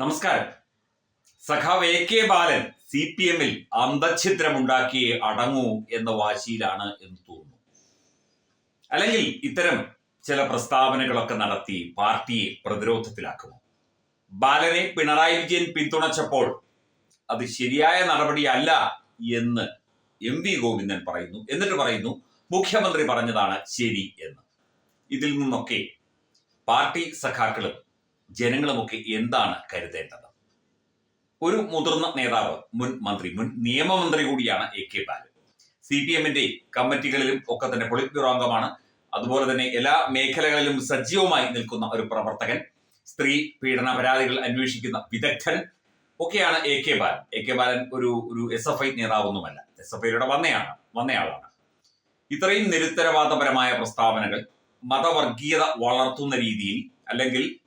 നമസ്കാരം. സഖാവ് A K Balan C P എമ്മിൽ അന്തഛിദ്രമുണ്ടാക്കി അടങ്ങൂ എന്ന വാശിയിലാണ് എന്ന് തോന്നുന്നു. അല്ലെങ്കിൽ ഇത്തരം ചില പ്രസ്താവനകളൊക്കെ നടത്തി പാർട്ടിയെ പ്രതിരോധത്തിലാക്കുമോ? ബാലനെ പിണറായി വിജയൻ പിന്തുണച്ചപ്പോൾ അത് ശരിയായ നടപടിയല്ല എന്ന് എം വി ഗോവിന്ദൻ പറയുന്നു. എന്നിട്ട് പറയുന്നു മുഖ്യമന്ത്രി പറഞ്ഞതാണ് ശരി എന്ന്. ഇതിൽ നിന്നൊക്കെ പാർട്ടി സഖാക്കളും ജനങ്ങളുമൊക്കെ എന്താണ് കരുതേണ്ടത്? ഒരു മുതിർന്ന നേതാവ് മുൻ മന്ത്രി മുൻ നിയമമന്ത്രി കൂടിയാണ് A K Balan. C P എമ്മിന്റെ കമ്മിറ്റികളിലും ഒക്കെ തന്നെ പൊളിറ്റ് ബ്യൂറോ അംഗമാണ്. അതുപോലെ തന്നെ എല്ലാ മേഖലകളിലും സജീവമായി നിൽക്കുന്ന ഒരു പ്രവർത്തകൻ സ്ത്രീ പീഡന പരാതികൾ അന്വേഷിക്കുന്ന വിദഗ്ധൻ ഒക്കെയാണ് A K Balan. A K Balan ഒരു ഒരു എസ് എഫ് ഐ നേതാവൊന്നുമല്ല. എസ് എഫ് ഐയുടെ വന്നയാണ് വന്നയാളാണ്. ഇത്രയും നിരുത്തരവാദപരമായ പ്രസ്താവനകൾ മതവർഗീയത വളർത്തുന്ന രീതിയിൽ അല്ലെങ്കിൽ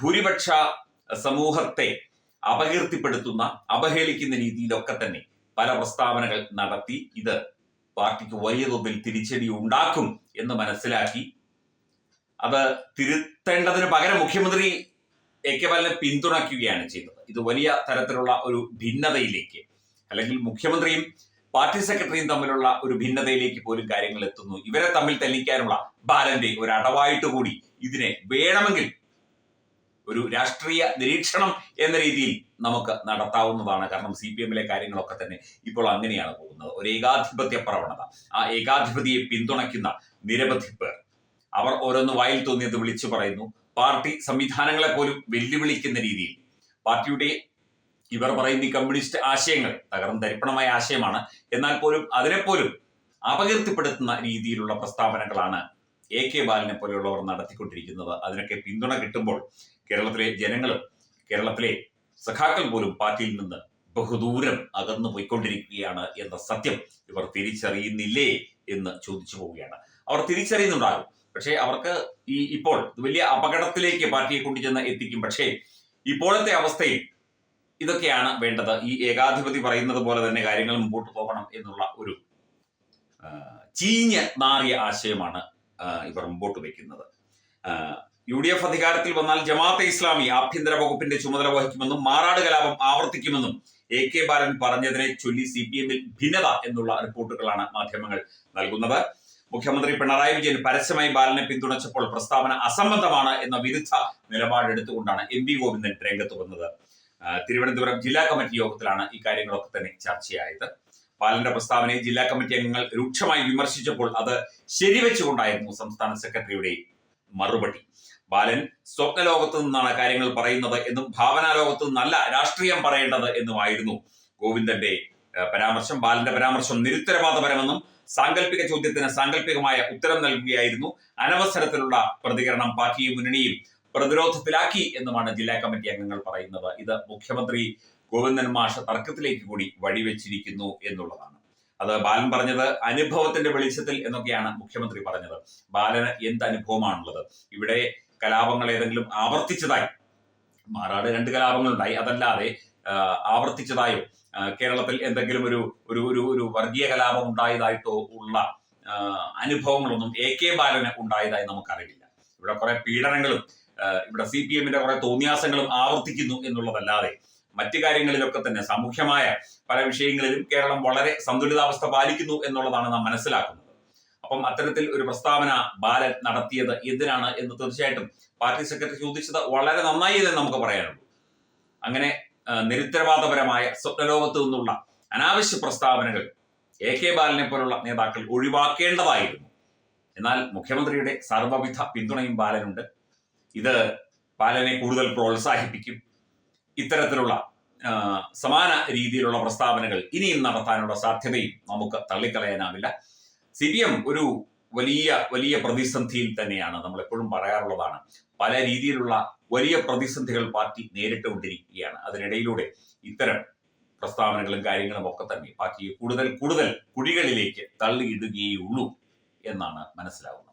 ഭൂരിപക്ഷ സമൂഹത്തെ അപകീർത്തിപ്പെടുത്തുന്ന അവഹേളിക്കുന്ന രീതിയിലൊക്കെ തന്നെ പല പ്രസ്താവനകൾ നടത്തി ഇത് പാർട്ടിക്ക് വലിയ തോതിൽ തിരിച്ചടി ഉണ്ടാക്കും എന്ന് മനസ്സിലാക്കി. അത് തിരുത്തേണ്ടതിന് പകരം മുഖ്യമന്ത്രി എ കെ ബാലനെ പിന്തുണയ്ക്കുകയാണ് ചെയ്തത്. ഇത് വലിയ തരത്തിലുള്ള ഒരു ഭിന്നതയിലേക്ക് അല്ലെങ്കിൽ മുഖ്യമന്ത്രിയും പാർട്ടി സെക്രട്ടറിയും തമ്മിലുള്ള ഒരു ഭിന്നതയിലേക്ക് പോലും കാര്യങ്ങൾ എത്തുന്നു. ഇവരെ തമ്മിൽ തെളിക്കാനുള്ള ബാലന്റെ ഒരു അടവായിട്ട് കൂടി ഇതിനെ വേണമെങ്കിൽ ഒരു രാഷ്ട്രീയ നിരീക്ഷണം എന്ന രീതിയിൽ നമുക്ക് നടത്താവുന്നതാണ്. കാരണം സി പി എമ്മിലെ കാര്യങ്ങളൊക്കെ തന്നെ ഇപ്പോൾ അങ്ങനെയാണ് പോകുന്നത്. ഒരു ഏകാധിപത്യ പ്രവണത. ആ ഏകാധിപതിയെ പിന്തുണയ്ക്കുന്ന നിരവധി പേർ. അവർ ഓരോന്ന് വായിൽ തോന്നിയത് വിളിച്ചു പറയുന്നു. പാർട്ടി സംവിധാനങ്ങളെ പോലും വെല്ലുവിളിക്കുന്ന രീതിയിൽ. പാർട്ടിയുടെ ഇവർ പറയുന്ന ഈ കമ്മ്യൂണിസ്റ്റ് ആശയങ്ങൾ തകർന്ന് തരിപ്പണമായ ആശയമാണ്. എന്നാൽ പോലും അതിനെപ്പോലും അപകീർത്തിപ്പെടുത്തുന്ന രീതിയിലുള്ള പ്രസ്താവനകളാണ് എ കെ ബാലനെ പോലെയുള്ളവർ നടത്തിക്കൊണ്ടിരിക്കുന്നത്. അതിനൊക്കെ പിന്തുണ കിട്ടുമ്പോൾ കേരളത്തിലെ ജനങ്ങളും കേരളത്തിലെ സഖാക്കൾ പോലും പാർട്ടിയിൽ നിന്ന് ബഹുദൂരം അകന്നു പോയിക്കൊണ്ടിരിക്കുകയാണ് എന്ന സത്യം ഇവർ തിരിച്ചറിയുന്നില്ലേ എന്ന് ചോദിച്ചു പോവുകയാണ്. അവർ തിരിച്ചറിയുന്നുണ്ടാകും. പക്ഷേ അവർക്ക് ഈ ഇപ്പോൾ വലിയ അപകടത്തിലേക്ക് പാർട്ടിയെ കൊണ്ടുചെന്ന് എത്തിക്കും. പക്ഷേ ഇപ്പോഴത്തെ അവസ്ഥയിൽ ഇതൊക്കെയാണ് വേണ്ടത്. ഈ ഏകാധിപതി പറയുന്നത് പോലെ തന്നെ കാര്യങ്ങൾ മുമ്പോട്ട് പോകണം എന്നുള്ള ഒരു ചീഞ്ഞ് നാറിയ ആശയമാണ് ഇവർ മുമ്പോട്ട് വെക്കുന്നത് ആ, യു ഡി എഫ് അധികാരത്തിൽ വന്നാൽ ജമാഅത്തെ ഇസ്ലാമി ആഭ്യന്തര വകുപ്പിന്റെ ചുമതല വഹിക്കുമെന്നും മാറാട് കലാപം ആവർത്തിക്കുമെന്നും എ കെ ബാലൻ പറഞ്ഞതിനെ ചൊല്ലി സി പി എമ്മിൽ ഭിന്നത എന്നുള്ള റിപ്പോർട്ടുകളാണ് മാധ്യമങ്ങൾ നൽകുന്നത്. മുഖ്യമന്ത്രി പിണറായി വിജയൻ പരസ്യമായി ബാലനെ പിന്തുണച്ചപ്പോൾ പ്രസ്താവന അസംബന്ധമാണ് എന്ന വിരുദ്ധ നിലപാടെടുത്തുകൊണ്ടാണ് എം വി ഗോവിന്ദൻ രംഗത്ത് വന്നത്. തിരുവനന്തപുരം ജില്ലാ കമ്മിറ്റി യോഗത്തിലാണ് ഇക്കാര്യങ്ങളൊക്കെ കാര്യങ്ങളൊക്കെ തന്നെ ചർച്ചയായത്. ബാലന്റെ പ്രസ്താവനയെ ജില്ലാ കമ്മിറ്റി അംഗങ്ങൾ രൂക്ഷമായി വിമർശിച്ചപ്പോൾ അത് ശരിവെച്ചുകൊണ്ടായിരുന്നു സംസ്ഥാന സെക്രട്ടറിയുടെ മറുപടി. ബാലൻ സ്വപ്ന ലോകത്ത് നിന്നാണ് കാര്യങ്ങൾ പറയുന്നത് എന്നും ഭാവനാ ലോകത്ത് നിന്നല്ല രാഷ്ട്രീയം പറയേണ്ടത് എന്നുമായിരുന്നു ഗോവിന്ദന്റെ പരാമർശം. ബാലന്റെ പരാമർശം നിരുത്തരവാദപരമെന്നും സാങ്കല്പിക ചോദ്യത്തിന് സാങ്കല്പികമായ ഉത്തരം നൽകുകയായിരുന്നു. അനവസരത്തിലുള്ള പ്രതികരണം പാർട്ടിയും മുന്നണിയും പ്രതിരോധത്തിലാക്കി എന്നുമാണ് ജില്ലാ കമ്മിറ്റി അംഗങ്ങൾ പറയുന്നത്. ഇത് മുഖ്യമന്ത്രി ഗോവിന്ദൻ മാഷ തർക്കത്തിലേക്ക് കൂടി വഴിവെച്ചിരിക്കുന്നു എന്നുള്ളതാണ്. അത് ബാലൻ പറഞ്ഞത് അനുഭവത്തിന്റെ വെളിച്ചത്തിൽ എന്നൊക്കെയാണ് മുഖ്യമന്ത്രി പറഞ്ഞത്. ബാലന് എന്ത് അനുഭവമാണുള്ളത്? ഇവിടെ കലാപങ്ങൾ ഏതെങ്കിലും ആവർത്തിച്ചതായി മാറാട് രണ്ട് കലാപങ്ങളുണ്ടായി. അതല്ലാതെ ആവർത്തിച്ചതായോ? കേരളത്തിൽ എന്തെങ്കിലും ഒരു ഒരു ഒരു ഒരു വർഗീയ കലാപം ഉണ്ടായതായിട്ടോ ഉള്ള അനുഭവങ്ങളൊന്നും എ കെ ബാലന് ഉണ്ടായതായി നമുക്കറിയില്ല ഇവിടെ കുറെ പീഡനങ്ങളും ഇവിടെ സി പി എമ്മിന്റെ കുറെ തോന്നിയാസങ്ങളും ആവർത്തിക്കുന്നു എന്നുള്ളതല്ലാതെ മറ്റു കാര്യങ്ങളിലൊക്കെ തന്നെ സാമൂഹ്യമായ പല വിഷയങ്ങളിലും കേരളം വളരെ സന്തുലിതാവസ്ഥ പാലിക്കുന്നു എന്നുള്ളതാണ് നാം മനസ്സിലാക്കുന്നത്. അപ്പം അത്തരത്തിൽ ഒരു പ്രസ്താവന ബാലൻ നടത്തിയത് എന്തിനാണ് എന്ന് തീർച്ചയായിട്ടും പാർട്ടി സെക്രട്ടറി ചോദിച്ചത് വളരെ നന്നായി എന്ന് നമുക്ക് പറയാനുള്ളൂ അങ്ങനെ നിരുത്തരവാദപരമായ സ്വപ്നലോകത്ത് നിന്നുള്ള അനാവശ്യ പ്രസ്താവനകൾ എ കെ ബാലനെ പോലുള്ള നേതാക്കൾ ഒഴിവാക്കേണ്ടതായിരുന്നു. എന്നാൽ മുഖ്യമന്ത്രിയുടെ സർവവിധ പിന്തുണയും ബാലനുണ്ട്. ഇത് ബാലനെ കൂടുതൽ പ്രോത്സാഹിപ്പിക്കും. ഇത്തരത്തിലുള്ള സമാന രീതിയിലുള്ള പ്രസ്താവനകൾ ഇനിയും നടത്താനുള്ള സാധ്യതയും നമുക്ക് തള്ളിക്കളയാനാവില്ല. സി പി എം ഒരു വലിയ വലിയ പ്രതിസന്ധിയിൽ തന്നെയാണ് നമ്മൾ എപ്പോഴും പറയാറുള്ളതാണ്. പല രീതിയിലുള്ള വലിയ പ്രതിസന്ധികൾ പാർട്ടി നേരിട്ടുകൊണ്ടിരിക്കുകയാണ്. അതിനിടയിലൂടെ ഇത്തരം പ്രസ്താവനകളും കാര്യങ്ങളും ഒക്കെ തന്നെ പാർട്ടിയെ കൂടുതൽ കൂടുതൽ കുഴികളിലേക്ക് തള്ളിയിടുകയുള്ളൂ എന്നാണ് മനസ്സിലാവുന്നത്.